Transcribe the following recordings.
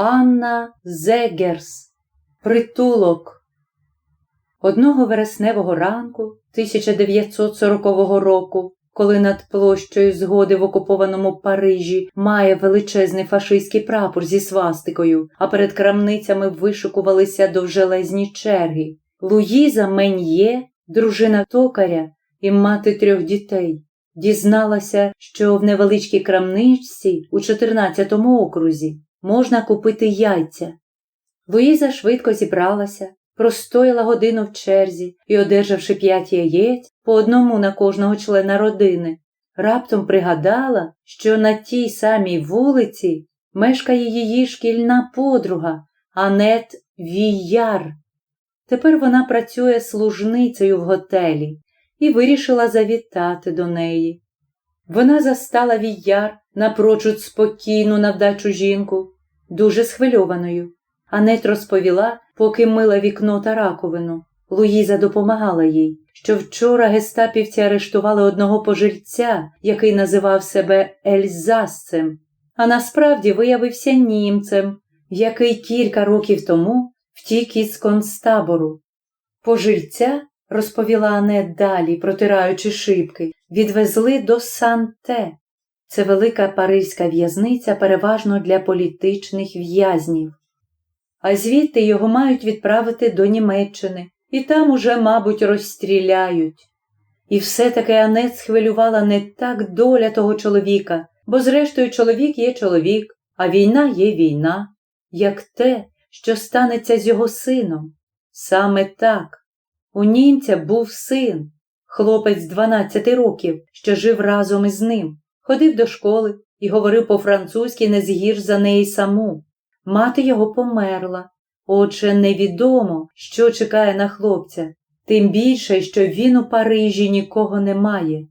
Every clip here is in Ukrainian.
Анна Зегерс. Притулок. Одного вересневого ранку 1940 року, коли над площею згоди в окупованому Парижі має величезний фашистський прапор зі свастикою, а перед крамницями вишикувалися довжелезні черги. Луїза Мен'є, дружина токаря і мати трьох дітей, дізналася, що в невеличкій крамничці у 14-му окрузі можна купити яйця. Луїза швидко зібралася, простояла годину в черзі і, одержавши п'ять яєць по одному на кожного члена родини, раптом пригадала, що на тій самій вулиці мешкає її шкільна подруга Анет Віяр. Тепер вона працює служницею в готелі і вирішила завітати до неї. Вона застала віяр напрочуд спокійну на вдачу жінку, дуже схвильованою. Анет розповіла, поки мила вікно та раковину. Луїза допомагала їй, що вчора гестапівці арештували одного пожильця, який називав себе Ельзасцем, а насправді виявився німцем, який кілька років тому втік із концтабору. Пожильця, розповіла Анет далі, протираючи шибки, відвезли до Санте. Це велика паризька в'язниця переважно для політичних в'язнів. А звідти його мають відправити до Німеччини, і там уже, мабуть, розстріляють. І все-таки Анет схвилювала не так доля того чоловіка, бо, зрештою, чоловік є чоловік, а війна є війна, як те, що станеться з його сином. Саме так. У німця був син, хлопець 12 років, що жив разом із ним, ходив до школи і говорив по-французьки не згірш за неї саму. Мати його померла, отже, невідомо, що чекає на хлопця, тим більше, що він у Парижі нікого не має.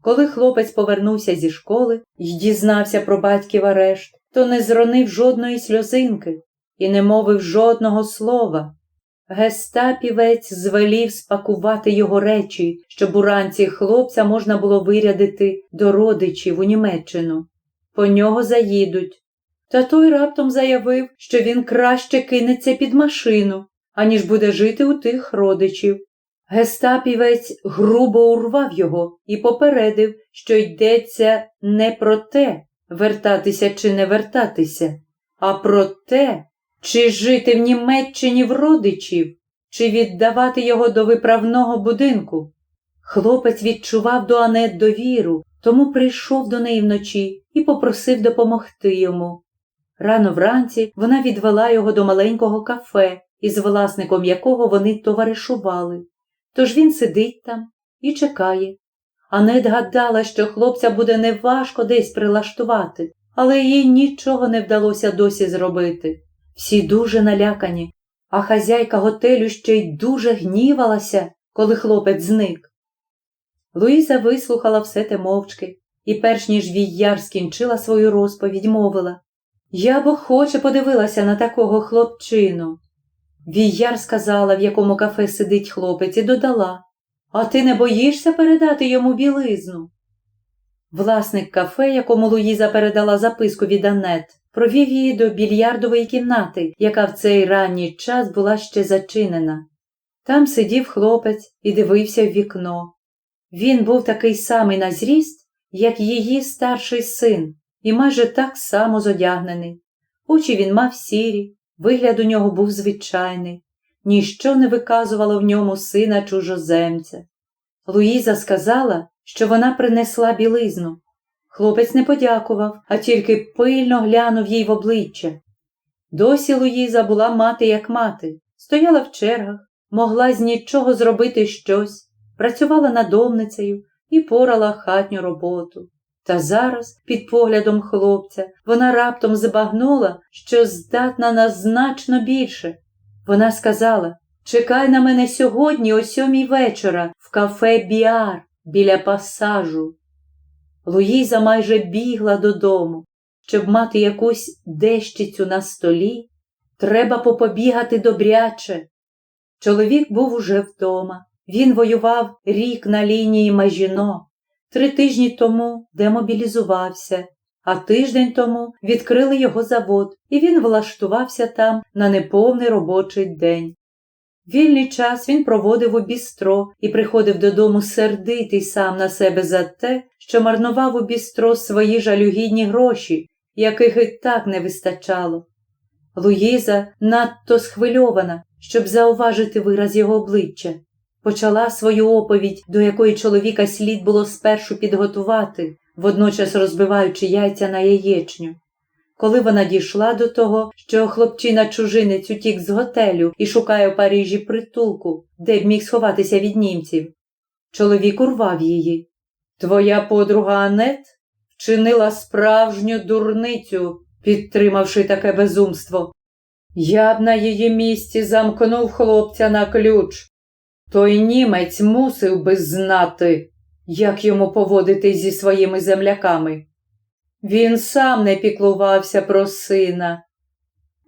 Коли хлопець повернувся зі школи і дізнався про батьків арешт, то не зронив жодної сльозинки і не мовив жодного слова. Гестапівець звелів спакувати його речі, щоб уранці хлопця можна було вирядити до родичів у Німеччину. По нього заїдуть. Та той раптом заявив, що він краще кинеться під машину, аніж буде жити у тих родичів. Гестапівець грубо урвав його і попередив, що йдеться не про те, вертатися чи не вертатися, а про те, чи жити в Німеччині в родичів, чи віддавати його до виправного будинку. Хлопець відчував до Анет довіру, тому прийшов до неї вночі і попросив допомогти йому. Рано вранці вона відвела його до маленького кафе, із власником якого вони товаришували. Тож він сидить там і чекає. Анет гадала, що хлопця буде неважко десь прилаштувати, але їй нічого не вдалося досі зробити. Всі дуже налякані, а хазяйка готелю ще й дуже гнівалася, коли хлопець зник. Луїза вислухала все те мовчки і, перш ніж Віяр скінчила свою розповідь, мовила Я б охоче подивилася на такого хлопчину. Віяр сказала, в якому кафе сидить хлопець, і додала А ти не боїшся передати йому білизну? Власник кафе, якому Луїза передала записку від Анет, провів її до більярдової кімнати, яка в цей ранній час була ще зачинена. Там сидів хлопець і дивився в вікно. Він був такий самий на зріст, як її старший син, і майже так само зодягнений. Очі він мав сірі, вигляд у нього був звичайний, ніщо не виказувало в ньому сина чужоземця. Луїза сказала, що вона принесла білизну. Хлопець не подякував, а тільки пильно глянув їй в обличчя. Досі Луїза була мати як мати, стояла в чергах, могла з нічого зробити щось, працювала надомницею і порала хатню роботу. Та зараз, під поглядом хлопця, вона раптом збагнула, що здатна на значно більше. Вона сказала Чекай на мене сьогодні, о сьомій вечора, в кафе Біар біля пасажу. Луїза майже бігла додому. Щоб мати якусь дещицю на столі, треба попобігати добряче. Чоловік був уже вдома. Він воював рік на лінії Мажіно, три тижні тому демобілізувався, а тиждень тому відкрили його завод, і він влаштувався там на неповний робочий день. Вільний час він проводив у бістро і приходив додому сердитий сам на себе за те, що марнував у бістро свої жалюгідні гроші, яких і так не вистачало. Луїза, надто схвильована, щоб зауважити вираз його обличчя, почала свою оповідь, до якої чоловіка слід було спершу підготувати, водночас розбиваючи яйця на яєчню. Коли вона дійшла до того, що хлопчина чужинець утік з готелю і шукає у Парижі притулку, де б міг сховатися від німців, чоловік урвав її. Твоя подруга Анет вчинила справжню дурницю, підтримавши таке безумство. Я б на її місці замкнув хлопця на ключ. Той німець мусив би знати, як йому поводитись зі своїми земляками. Він сам не піклувався про сина.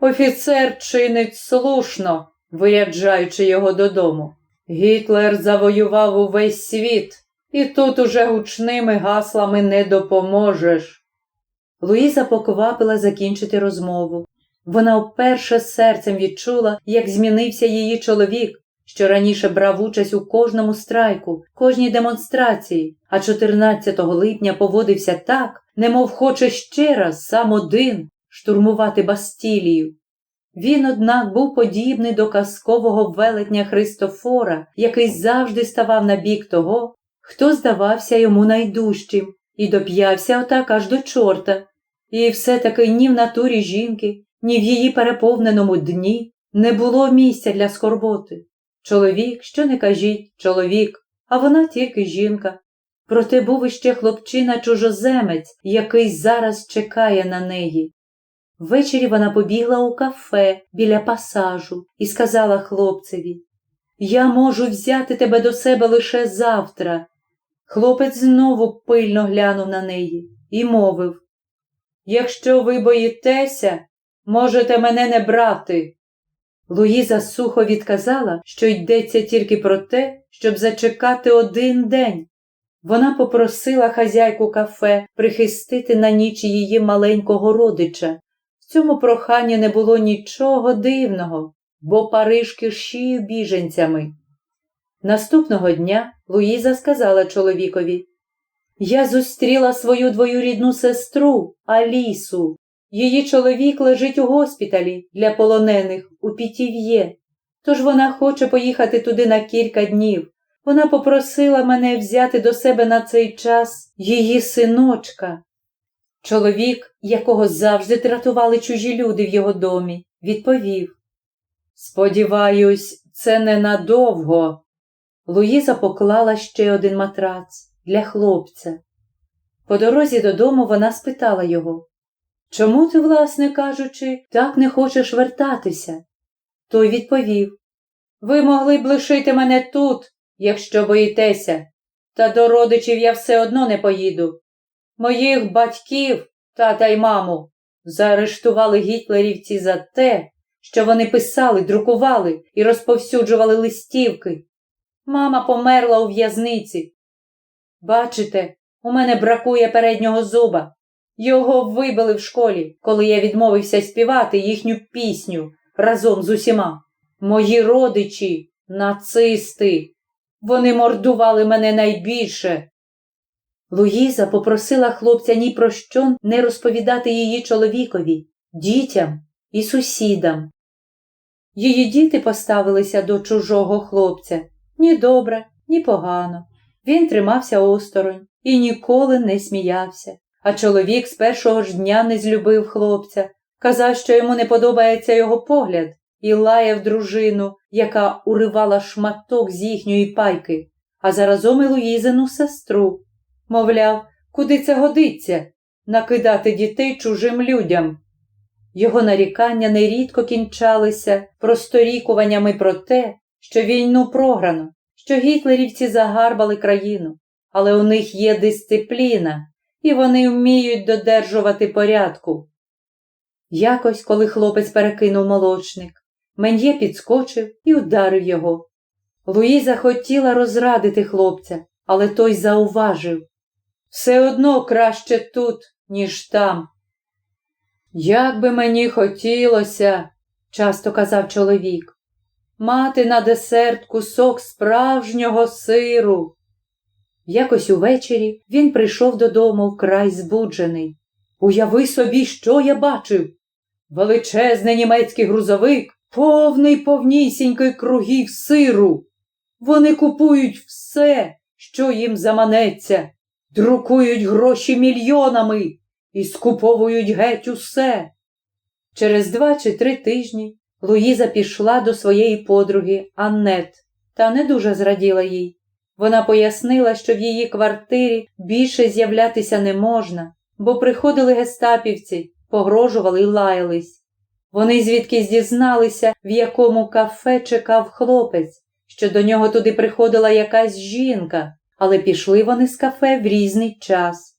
Офіцер чинить слушно, виряджаючи його додому. Гітлер завоював увесь світ, і тут уже гучними гаслами не допоможеш. Луїза поквапила закінчити розмову. Вона вперше серцем відчула, як змінився її чоловік, що раніше брав участь у кожному страйку, кожній демонстрації, а 14 липня поводився так, немов хоче ще раз сам один штурмувати Бастілію. Він, однак, був подібний до казкового велетня Христофора, який завжди ставав на бік того, хто здавався йому найдужчим, і доп'явся отак аж до чорта. І все-таки ні в натурі жінки, ні в її переповненому дні не було місця для скорботи. Чоловік, що не кажіть, чоловік, а вона тільки жінка. Проте був іще хлопчина чужоземець, який зараз чекає на неї. Ввечері вона побігла у кафе біля пасажу і сказала хлопцеві Я можу взяти тебе до себе лише завтра. Хлопець знову пильно глянув на неї і мовив Якщо ви боїтеся, можете мене не брати. Луїза сухо відказала, що йдеться тільки про те, щоб зачекати один день. Вона попросила хазяйку кафе прихистити на ніч її маленького родича. В цьому проханні не було нічого дивного, бо Париж кишів біженцями. Наступного дня Луїза сказала чоловікові Я зустріла свою двоюрідну сестру Алісу. Її чоловік лежить у госпіталі для полонених у Пітів'є, тож вона хоче поїхати туди на кілька днів. Вона попросила мене взяти до себе на цей час її синочка. Чоловік, якого завжди тратували чужі люди в його домі, відповів Сподіваюсь, це ненадовго. Луїза поклала ще один матрац для хлопця. По дорозі додому вона спитала його Чому ти, власне кажучи, так не хочеш вертатися? Той відповів Ви могли б лишити мене тут, якщо боїтеся, та до родичів я все одно не поїду. Моїх батьків, тата й маму, заарештували гітлерівці за те, що вони писали, друкували і розповсюджували листівки. Мама померла у в'язниці. Бачите, у мене бракує переднього зуба. Його вибили в школі, коли я відмовився співати їхню пісню разом з усіма. Мої родичі, нацисти, вони мордували мене найбільше. Луїза попросила хлопця ні про що не розповідати її чоловікові, дітям і сусідам. Її діти поставилися до чужого хлопця ні добре, ні погано. Він тримався осторонь і ніколи не сміявся. А чоловік з першого ж дня не злюбив хлопця, казав, що йому не подобається його погляд, і лаяв дружину, яка уривала шматок з їхньої пайки, а заразом і Луїзину сестру. Мовляв, куди це годиться накидати дітей чужим людям. Його нарікання нерідко кінчалися просторікуваннями про те, що війну програно, що гітлерівці загарбали країну, але у них є дисципліна, і вони вміють додержувати порядку. Якось, коли хлопець перекинув молочник, Мен'є підскочив і ударив його. Луїза хотіла розрадити хлопця, але той зауважив все одно краще тут, ніж там. Як би мені хотілося, часто казав чоловік, мати на десерт кусок справжнього сиру. Якось увечері він прийшов додому вкрай збуджений. Уяви собі, що я бачив. Величезний німецький грузовик, повний повнісінький кругів сиру. Вони купують все, що їм заманеться, друкують гроші мільйонами і скуповують геть усе. Через два чи три тижні Луїза пішла до своєї подруги Аннет та не дуже зраділа їй. Вона пояснила, що в її квартирі більше з'являтися не можна, бо приходили гестапівці, погрожували й лаялись. Вони звідки дізналися, в якому кафе чекав хлопець, що до нього туди приходила якась жінка, але пішли вони з кафе в різний час.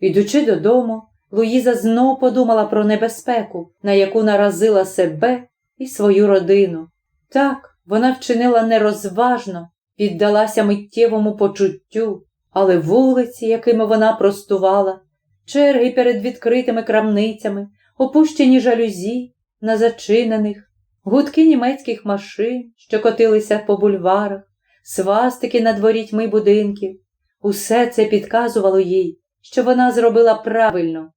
Ідучи додому, Луїза знов подумала про небезпеку, на яку наразила себе і свою родину. Так, вона вчинила нерозважно, піддалася миттєвому почуттю, але вулиці, якими вона простувала, черги перед відкритими крамницями, опущені жалюзі на зачинених, гудки німецьких машин, що котилися по бульварах, свастики над ворітьми будинків, усе це підказувало їй, що вона зробила правильно.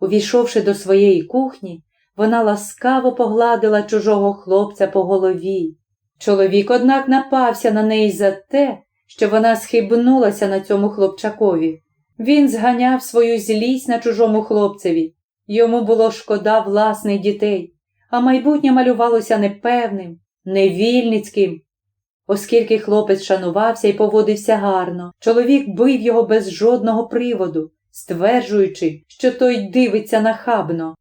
Увійшовши до своєї кухні, вона ласкаво погладила чужого хлопця по голові. Чоловік, однак, напався на неї за те, що вона схибнулася на цьому хлопчакові. Він зганяв свою злість на чужому хлопцеві. Йому було шкода власних дітей, а майбутнє малювалося непевним, невільницьким. Оскільки хлопець шанувався і поводився гарно, чоловік бив його без жодного приводу, стверджуючи, що той дивиться нахабно.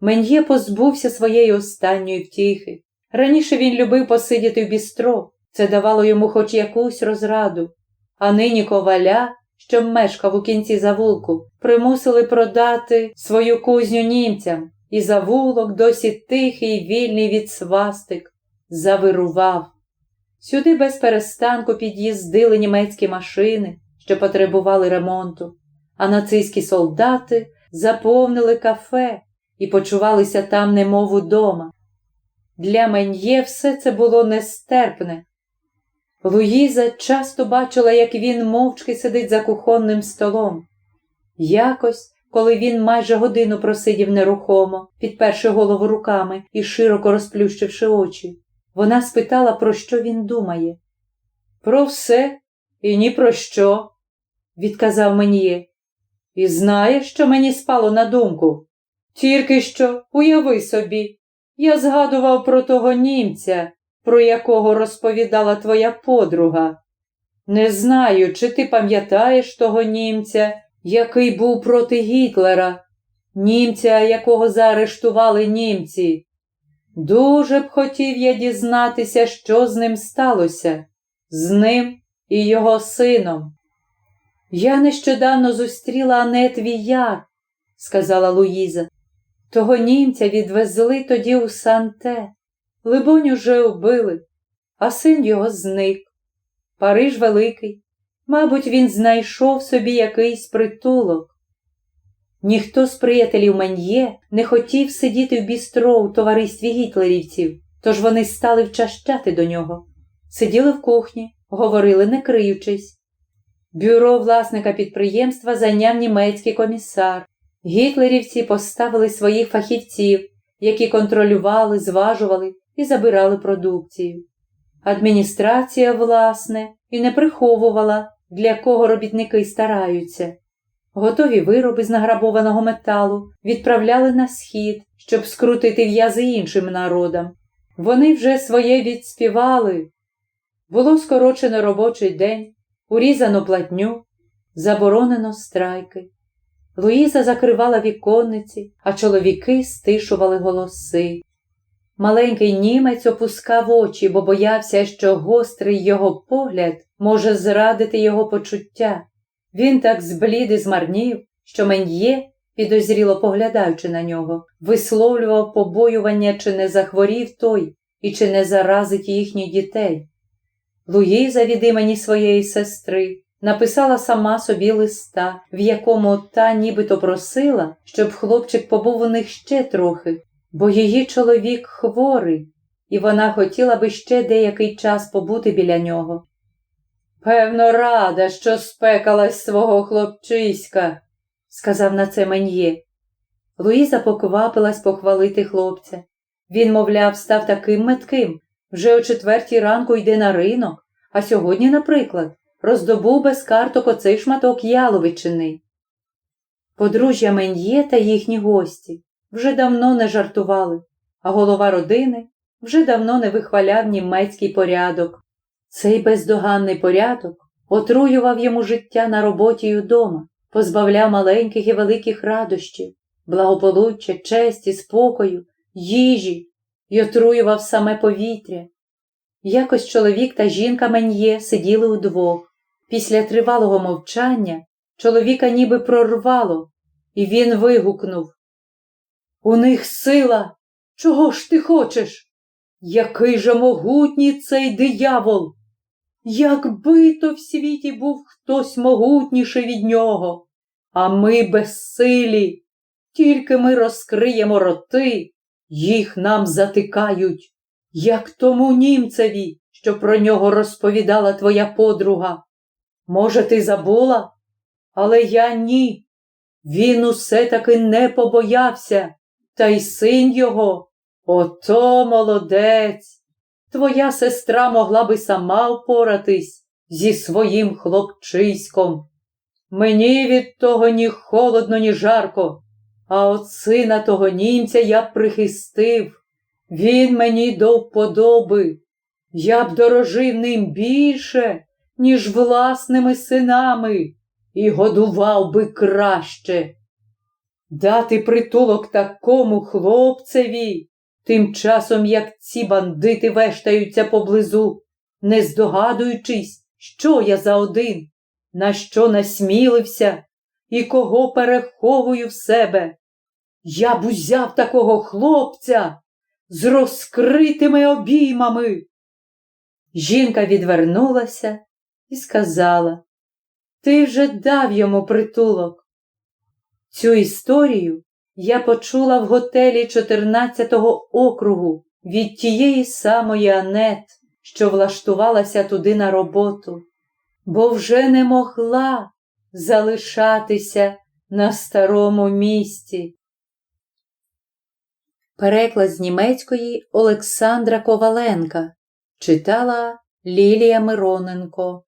Мен'є позбувся своєї останньої втіхи. Раніше він любив посидіти в бістро, це давало йому хоч якусь розраду, а нині коваля, що мешкав у кінці завулку, примусили продати свою кузню німцям, і завулок, досі тихий, вільний від свастик, завирував. Сюди без перестанку під'їздили німецькі машини, що потребували ремонту, а нацистські солдати заповнили кафе і почувалися там, немов удома. Для Мен'є все це було нестерпне. Луїза часто бачила, як він мовчки сидить за кухонним столом. Якось, коли він майже годину просидів нерухомо, підперши голову руками і широко розплющивши очі, вона спитала, про що він думає. Про все і ні про що, відказав Мен'є. І знаєш, що мені спало на думку? Тільки що, уяви собі, я згадував про того німця, про якого розповідала твоя подруга. Не знаю, чи ти пам'ятаєш того німця, який був проти Гітлера, німця, якого заарештували німці. Дуже б хотів я дізнатися, що з ним сталося, з ним і його сином. Я нещодавно зустріла Анет Віяр, сказала Луїза. Того німця відвезли тоді у Санте. Либонь, уже убили, а син його зник. Париж великий. Мабуть, він знайшов собі якийсь притулок. Ніхто з приятелів Маньє не хотів сидіти в бістро у товаристві гітлерівців, тож вони стали вчащати до нього. Сиділи в кухні, говорили, не криючись. Бюро власника підприємства зайняв німецький комісар. Гітлерівці поставили своїх фахівців, які контролювали, зважували і забирали продукцію. Адміністрація, власне, і не приховувала, для кого робітники стараються. Готові вироби з награбованого металу відправляли на схід, щоб скрутити в'язи іншим народам. Вони вже своє відспівали. Було скорочено робочий день, урізано платню, заборонено страйки. Луїза закривала віконниці, а чоловіки стишували голоси. Маленький німець опускав очі, бо боявся, що гострий його погляд може зрадити його почуття. Він так зблід і змарнів, що Мен'є, підозріло поглядаючи на нього, висловлював побоювання, чи не захворів той і чи не заразить їхніх дітей. Луїза від імені своєї сестри написала сама собі листа, в якому та нібито просила, щоб хлопчик побув у них ще трохи, бо її чоловік хворий, і вона хотіла би ще деякий час побути біля нього. Певно, рада, що спекалась свого хлопчиська, сказав на це Мен'є. Луїза поквапилась похвалити хлопця. Він, мовляв, став таким метким, вже о четвертій ранку йде на ринок, а сьогодні, наприклад, роздобув без карток оцей шматок яловичини. Подружжя Мен'є та їхні гості вже давно не жартували, а голова родини вже давно не вихваляв німецький порядок. Цей бездоганний порядок отруював йому життя на роботі й удома, позбавляв маленьких і великих радощів, благополуччя, честі, спокою, їжі й отруював саме повітря. Якось чоловік та жінка Мен'є сиділи удвох. Після тривалого мовчання чоловіка ніби прорвало, і він вигукнув У них сила. Чого ж ти хочеш? Який же могутній цей диявол! Якби то в світі був хтось могутніший від нього, а ми безсилі, тільки ми розкриємо роти, їх нам затикають, як тому німцеві, що про нього розповідала твоя подруга. Може, ти забула? Але я ні. Він усе таки не побоявся, та й син його. Ото молодець. Твоя сестра могла би сама впоратись зі своїм хлопчиськом. Мені від того ні холодно, ні жарко, а от сина того німця я прихистив. Він мені до вподоби. Я б дорожив ним більше, ніж власними синами, і годував би краще. Дати притулок такому хлопцеві, тим часом як ці бандити вештаються поблизу, не здогадуючись, що я за один, на що насмілився і кого переховую в себе. Я б узяв такого хлопця з розкритими обіймами. Жінка відвернулася і сказала Ти вже дав йому притулок. Цю історію я почула в готелі 14-го округу від тієї самої Анет, що влаштувалася туди на роботу, бо вже не могла залишатися на старому місці. Переклад з німецької Олександра Коваленка читала Лілія Мироненко